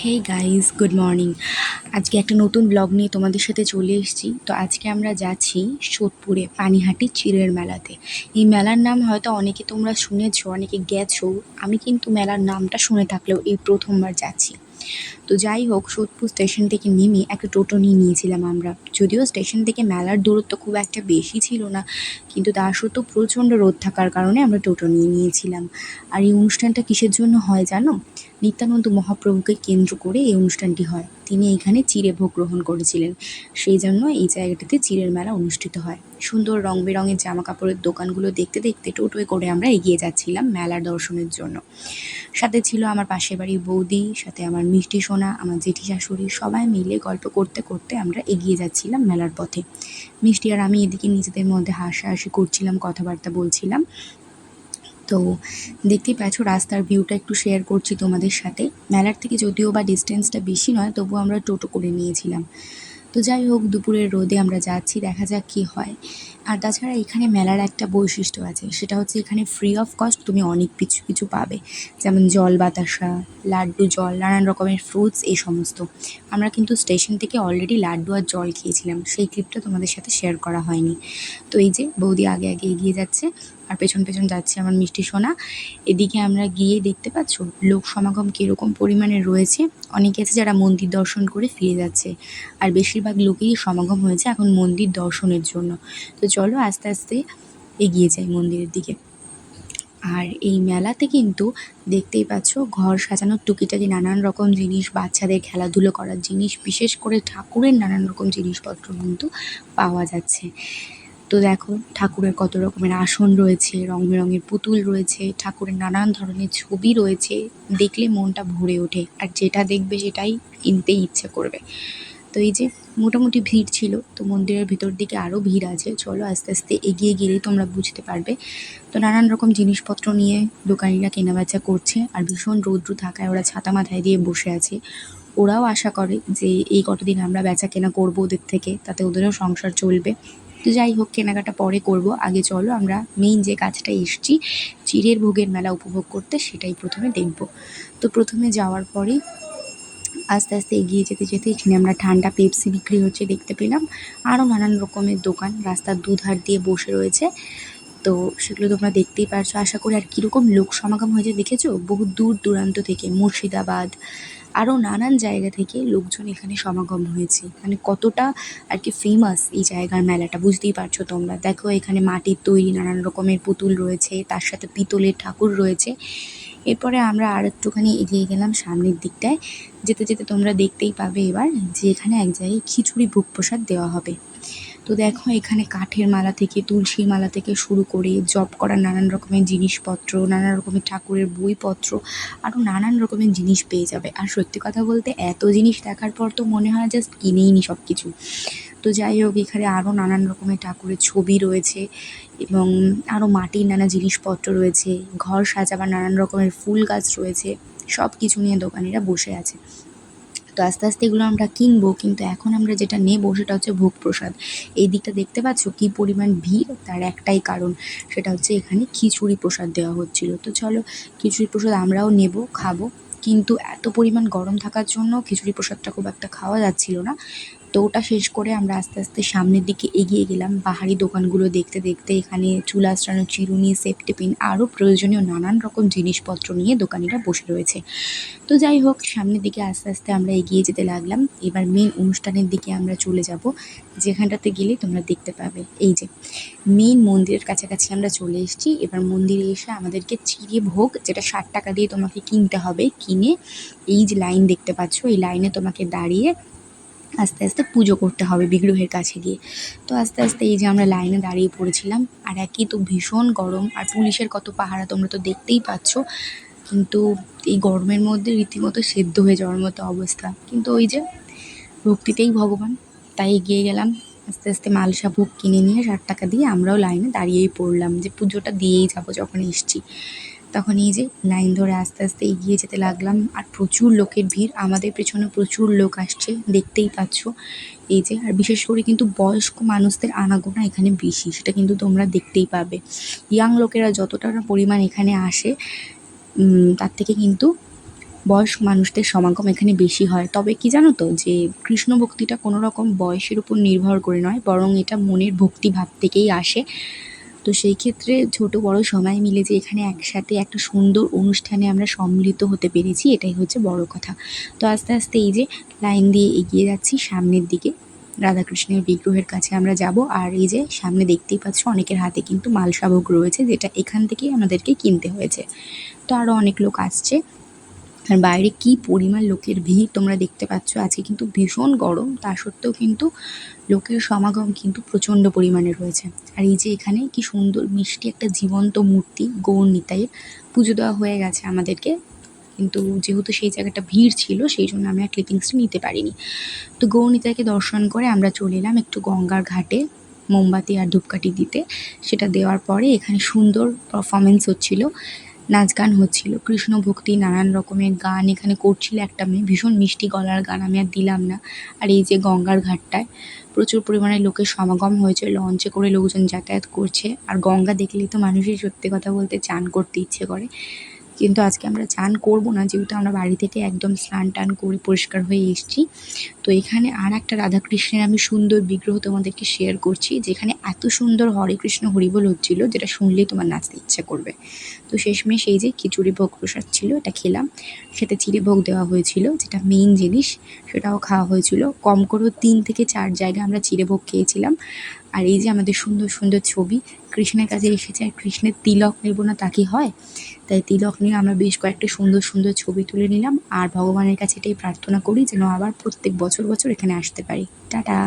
Hey guys good morning আজকে একটা নতুন ব্লগ নিয়ে তোমাদের সাথে চলে এসেছি। তো আজকে আমরা যাচ্ছি সোদপুরে, পানিহাটি চিড়ের মেলাতে। এই মেলার নাম হয়তো অনেকে তোমরা শুনেছো, অনেকে গেছো। আমি কিন্তু মেলার নামটা শুনে থাকলেও এই প্রথমবার যাচ্ছি। তো যাই হোক, সোদপুর স্টেশন থেকে নেমে একটা টোটো নিয়ে নিয়েছিলাম আমরা। যদিও স্টেশন থেকে মেলার দূরত্ব খুব একটা বেশি ছিল না, কিন্তু তা সত্ত্বেও প্রচণ্ড রোদ থাকার কারণে আমরা টোটো নিয়ে নিয়েছিলাম। আর এই অনুষ্ঠানটা কিসের জন্য হয় জানো? নিত্যানন্দ মহাপ্রভুকে কেন্দ্র করে এই অনুষ্ঠানটি হয়। তিনি এখানে চিড়ে ভোগ গ্রহণ করেছিলেন। সেই জন্য এই জায়গাটিতে চিড়ের মেলা অনুষ্ঠিত হয়। সুন্দর রং বেরঙের জামা কাপড়ের দোকানগুলো দেখতে দেখতে টোটোয় করে আমরা এগিয়ে যাচ্ছিলাম মেলার দর্শনের জন্য। সাথে ছিল আমার পাশের বাড়ির বৌদি, সাথে আমার মিষ্টি সোনা, আমার জেঠি শাশুড়ি, সবাই মিলে গল্প করতে করতে আমরা এগিয়ে যাচ্ছিলাম মেলার পথে। মিষ্টি আর আমি এদিকে নিজেদের মধ্যে হাসাহাসি করছিলাম, কথাবার্তা বলছিলাম। তো দেখতেই পাচ্ছ রাস্তার ভিউটা একটু শেয়ার করছি তোমাদের সাথে। মেলার থেকে যদিও বা ডিস্টেন্সটা বেশি নয়, তবুও আমরা টোটো করে নিয়েছিলাম। তো যাই হোক, দুপুরের রোদে আমরা যাচ্ছি, দেখা যাক কী হয়। আর তাছাড়া এখানে মেলার একটা বৈশিষ্ট্য আছে, সেটা হচ্ছে এখানে ফ্রি অফ কস্ট তুমি অনেক কিছু কিছু পাবে। যেমন জল বাতাসা, লাড্ডু জল, নানান রকমের ফ্রুটস এই সমস্ত। আমরা কিন্তু স্টেশন থেকে অলরেডি লাড্ডু আর জল খেয়েছিলাম, সেই ক্লিপটা তোমাদের সাথে শেয়ার করা হয়নি। তো এই যে বৌদি আগে আগে এগিয়ে যাচ্ছে। আর পেছন পেছন যাচ্ছে আমার মিষ্টি সোনা। এদিকে আমরা গিয়ে দেখতে পাচ্ছ লোক সমাগম কীরকম পরিমাণে রয়েছে। অনেকে আছে যারা মন্দির দর্শন করে ফিরে যাচ্ছে। আর বেশিরভাগ লোকেরই সমাগম হয়েছে এখন মন্দির দর্শনের জন্য। তো চলো আস্তে আস্তে এগিয়ে যাই মন্দিরের দিকে। আর এই মেলাতে কিন্তু দেখতেই পাচ্ছ ঘর সাজানোর টুকিটাকি নানান রকম জিনিস, বাচ্চাদের খেলাধুলো করার জিনিস, বিশেষ করে ঠাকুরের নানান রকম জিনিসপত্র কিন্তু পাওয়া যাচ্ছে। তো দেখো, ঠাকুরের কত রকমের আসন রয়েছে রং বেরঙের পুতুল রয়েছে, ঠাকুরের নানান ধরনের ছবি রয়েছে। দেখলে মনটা ভরে ওঠে আর যেটা দেখবে সেটাই কিনতেই ইচ্ছে করবে। তো এই যে মোটামুটি ভিড় ছিল, তো মন্দিরের ভিতর দিকে আরও ভিড় আছে। চলো আস্তে আস্তে এগিয়ে গেলেই তোমরা বুঝতে পারবে। তো নানান রকম জিনিসপত্র নিয়ে দোকানিরা কেনাবেচা করছে আর ভীষণ রৌদ্র থাকায় ওরা ছাতা মাথায় দিয়ে বসে আছে। ওরাও আশা করে যে এই কতদিন আমরা বেচা কেনা করব ওদের থেকে, তাতে ওদেরও সংসার চলবে। তো যাই হোক, কেনাকাটা পরে করব। আগে চলো, আমরা মেইন যে কাজটা এসছি, চিড়ের ভোগের মেলা উপভোগ করতে, সেটাই প্রথমে দেখব। তো প্রথমে যাওয়ার পরেই আস্তে আস্তে এগিয়ে যেতে যেতে এখানে আমরা ঠান্ডা পেপসি বিক্রি হচ্ছে দেখতে পেলাম। আরও নানান রকমের দোকান, রাস্তার দুধার দিয়ে বসে রয়েছে। তো সেগুলো তোমরা দেখতেই পারছ। আশা করি আর কীরকম লোক সমাগম হয়েছে দেখেছ? বহু দূর দূরান্ত থেকে মুর্শিদাবাদ আরও নানান জায়গা থেকে লোকজন এখানে সমাগম হয়েছে। মানে কতটা আর কি ফেমাস এই জায়গার মেলাটা, বুঝতেই পারছ তোমরা। দেখো, এখানে মাটির তৈরি নানান রকমের পুতুল রয়েছে, তার সাথে পিতলের ঠাকুর রয়েছে। এরপরে আমরা আর একটুখানি এগিয়ে গেলাম সামনের দিকটায়। যেতে যেতে তোমরা দেখতেই পাবে এবার যে এখানে এক জায়গায় খিচুড়ি ভোগ প্রসাদ দেওয়া হবে। তো দেখো, এখানে কাঠের মালা থেকে, তুলসীর মালা থেকে শুরু করে জপ করার নানান রকমের জিনিসপত্র, নানান রকমের ঠাকুরের বইপত্র, আরও নানান রকমের জিনিস পেয়ে যাবে। আর সত্যি কথা বলতে, এত জিনিস দেখার পর তো মনে হয় জাস্ট কিনেই নি সব কিছু তো যাই হোক, এখানে আরও নানান রকমের ঠাকুরের ছবি রয়েছে এবং আরও মাটির নানা জিনিসপত্র রয়েছে। ঘর সাজাবার নানান রকমের ফুল গাছ রয়েছে। সব কিছু নিয়ে দোকানিরা বসে আছে। তো আস্তে আস্তে এগুলো আমরা কিনবো, কিন্তু এখন আমরা যেটা নেব সেটা হচ্ছে ভোগ প্রসাদ। এই দিকটা দেখতে পাচ্ছ কী পরিমাণ ভিড়? তার একটাই কারণ, সেটা হচ্ছে এখানে খিচুড়ি প্রসাদ দেওয়া হচ্ছিল। তো চলো, খিচুড়ি প্রসাদ আমরাও নেব, খাব। কিন্তু এত পরিমাণ গরম থাকার জন্য খিচুড়ি প্রসাদটা খুব একটা খাওয়া যাচ্ছিল না। তো ওটা শেষ করে আমরা আস্তে আস্তে সামনের দিকে এগিয়ে গেলাম। বাহারি দোকানগুলো দেখতে দেখতে এখানে চুল আঁচড়ানো, চিরুনি, সেফটি পিন আরও প্রয়োজনীয় নানান রকম জিনিসপত্র নিয়ে দোকানিরা বসে রয়েছে। তো যাই হোক, সামনের দিকে আস্তে আস্তে আমরা এগিয়ে যেতে লাগলাম। এবার মেন অনুষ্ঠানের দিকে আমরা চলে যাব, যেখানটাতে গেলে তোমরা দেখতে পাবে। এই যে মেন মন্দিরের কাছাকাছি আমরা চলে এসেছি। এবার মন্দিরে এসে আমাদেরকে চিড়ে ভোগ, যেটা ষাট টাকা দিয়ে তোমাকে কিনতে হবে, কিনে এই যে লাইন দেখতে পাচ্ছ, এই লাইনে তোমাকে দাঁড়িয়ে আস্তে আস্তে পুজো করতে হবে বিগ্রহের কাছে গিয়ে। তো আস্তে আস্তে এই যে আমরা লাইনে দাঁড়িয়ে পড়েছিলাম, আর একই তো ভীষণ গরম, আর পুলিশের কত পাহারা তোমরা তো দেখতেই পাচ্ছ, কিন্তু এই গরমের মধ্যে রীতিমতো সেদ্ধ হয়ে যাওয়ার মতো অবস্থা। কিন্তু ওই যে ভক্তিতেই ভগবান, তাই এগিয়ে গেলাম, আস্তে আস্তে মালসা ভোগ কিনে নিয়ে ষাট টাকা দিয়ে আমরাও লাইনে দাঁড়িয়েই পড়লাম যে পুজোটা দিয়েই যাব যখন এসছি। তখন এই যে লাইন ধরে আস্তে আস্তে এগিয়ে যেতে লাগলাম আর প্রচুর লোকের ভিড়। আমাদের পেছনে প্রচুর লোক আসছে, দেখতেই পাচ্ছ। এই যে, আর বিশেষ করে কিন্তু বয়স্ক মানুষদের আনাগোনা এখানে বেশি, সেটা কিন্তু তোমরা দেখতেই পাবে। ইয়াং লোকেরা যতটা পরিমাণ এখানে আসে তার থেকে কিন্তু বয়স্ক মানুষদের সমাগম এখানে বেশি হয়। তবে কি জানো তো, যে কৃষ্ণ ভক্তিটা কোনো রকম বয়সের উপর নির্ভর করে নয়, বরং এটা মনের ভক্তিভাব থেকেই আসে। তো সেই ক্ষেত্রে ছোট বড় সবাই মিলে যে এখানে একসাথে একটা সুন্দর অনুষ্ঠানে আমরা সম্মিলিত হতে পেরেছি, এটাই হচ্ছে বড় কথা। তো আস্তে আস্তে এই যে লাইন দিয়ে এগিয়ে যাচ্ছি সামনের দিকে। রাধাকৃষ্ণের বিগ্রহের কাছে আমরা যাব, আর এই যে সামনে দেখতেই পাচ্ছ অনেকের হাতে কিন্তু মালসাবক রয়েছে, যেটা এখান থেকেই আমাদেরকে কিনতে হয়েছে। তো আরও অনেক লোক আসছে। আর বাইরে কি পরিমাণ লোকের ভিড় তোমরা দেখতে পাচ্ছ? আজকে কিন্তু ভীষণ গরম, তা সত্ত্বেও কিন্তু লোকের সমাগম কিন্তু প্রচণ্ড পরিমাণে রয়েছে। আর এই যে এখানে কি সুন্দর মিষ্টি একটা জীবন্ত মূর্তি, গৌর নিতাইয়ের পুজো দেওয়া হয়ে গেছে আমাদেরকে। কিন্তু যেহেতু সেই জায়গাটা ভিড় ছিল, সেই জন্য আমি আর ক্লিপিংসটা নিতে পারিনি। তো গৌর নিতাইকে দর্শন করে আমরা চলে এলাম একটু গঙ্গার ঘাটে, মোমবাতি আর ধূপকাঠি দিতে। সেটা দেওয়ার পরে এখানে সুন্দর পারফরমেন্স হচ্ছিল। নাচ গান হচ্ছিল। কৃষ্ণ ভক্তি, নানান রকমের গান এখানে করছিল একটা মেয়ে। ভীষণ মিষ্টি গলার গান আমি আর দিলাম না। আর এই যে গঙ্গার ঘাটটায় প্রচুর পরিমাণে লোকের সমাগম হয়েছে, লঞ্চে করে লোকজন যাতায়াত করছে। আর গঙ্গা দেখলেই তো মানুষের সত্যি কথা বলতে চান করতে ইচ্ছে করে। কিন্তু আজকে আমরা চান করব না, যেহেতু আমরা বাড়ি থেকে একদম স্নান টান করে পরিষ্কার হয়ে এসেছি। তো এখানে আর একটা রাধাকৃষ্ণের আমি সুন্দর বিগ্রহ তোমাদেরকে শেয়ার করছি, যেখানে এত সুন্দর হরে কৃষ্ণ হরিবোল হচ্ছিল, যেটা শুনলেই তোমার নাচতে ইচ্ছে করবে। তো শেষমেশ এই যে খিচুড়ি ভোগ প্রসাদ ছিল, এটা খেলাম। সাথে চিড়ে ভোগ দেওয়া হয়েছিল, যেটা মেইন জিনিস, সেটাও খাওয়া হয়েছিল। কম করেও তিন থেকে চার জায়গায় আমরা চিড়ে ভোগ খেয়েছিলাম। আর এই যে আমাদের সুন্দর সুন্দর ছবি, কৃষ্ণের কাছে এসেছে আর কৃষ্ণের তিলক নেব না তা কি হয়? তাই তিলক নিয়ে আমরা বেশ কয়েকটা সুন্দর সুন্দর ছবি তুলে নিলাম। আর ভগবানের কাছে এটাই প্রার্থনা করি যেন আবার প্রত্যেক বছর বছর এখানে আসতে পারি। টাটা!